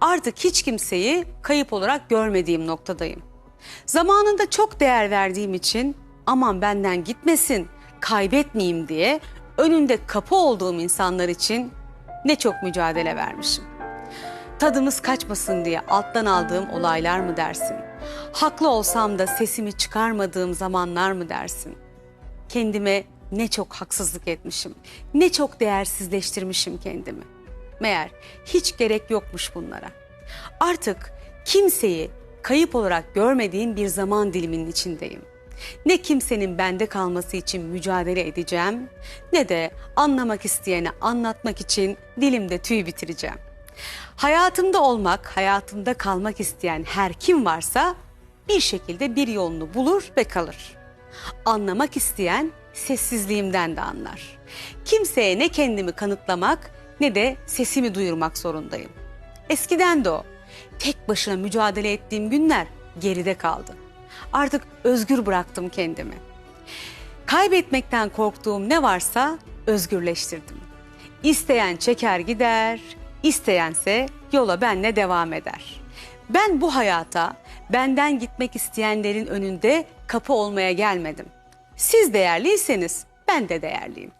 Artık hiç kimseyi kayıp olarak görmediğim noktadayım. Zamanında çok değer verdiğim için aman benden gitmesin, kaybetmeyeyim diye önünde kapı olduğum insanlar için ne çok mücadele vermişim. Tadımız kaçmasın diye alttan aldığım olaylar mı dersin? Haklı olsam da sesimi çıkarmadığım zamanlar mı dersin? Kendime ne çok haksızlık etmişim. Ne çok değersizleştirmişim kendimi. Meğer hiç gerek yokmuş bunlara. Artık kimseyi kayıp olarak görmediğim bir zaman diliminin içindeyim. Ne kimsenin bende kalması için mücadele edeceğim ne de anlamak isteyene anlatmak için dilimde tüy bitireceğim. Hayatımda olmak, hayatımda kalmak isteyen her kim varsa bir şekilde bir yolunu bulur ve kalır. Anlamak isteyen sessizliğimden de anlar. Kimseye ne kendimi kanıtlamak ne de sesimi duyurmak zorundayım. Eskiden de o. Tek başına mücadele ettiğim günler geride kaldı. Artık özgür bıraktım kendimi. Kaybetmekten korktuğum ne varsa özgürleştirdim. İsteyen çeker gider, isteyense yola benle devam eder. Ben bu hayata benden gitmek isteyenlerin önünde kapı olmaya gelmedim. Siz değerliyseniz ben de değerliyim.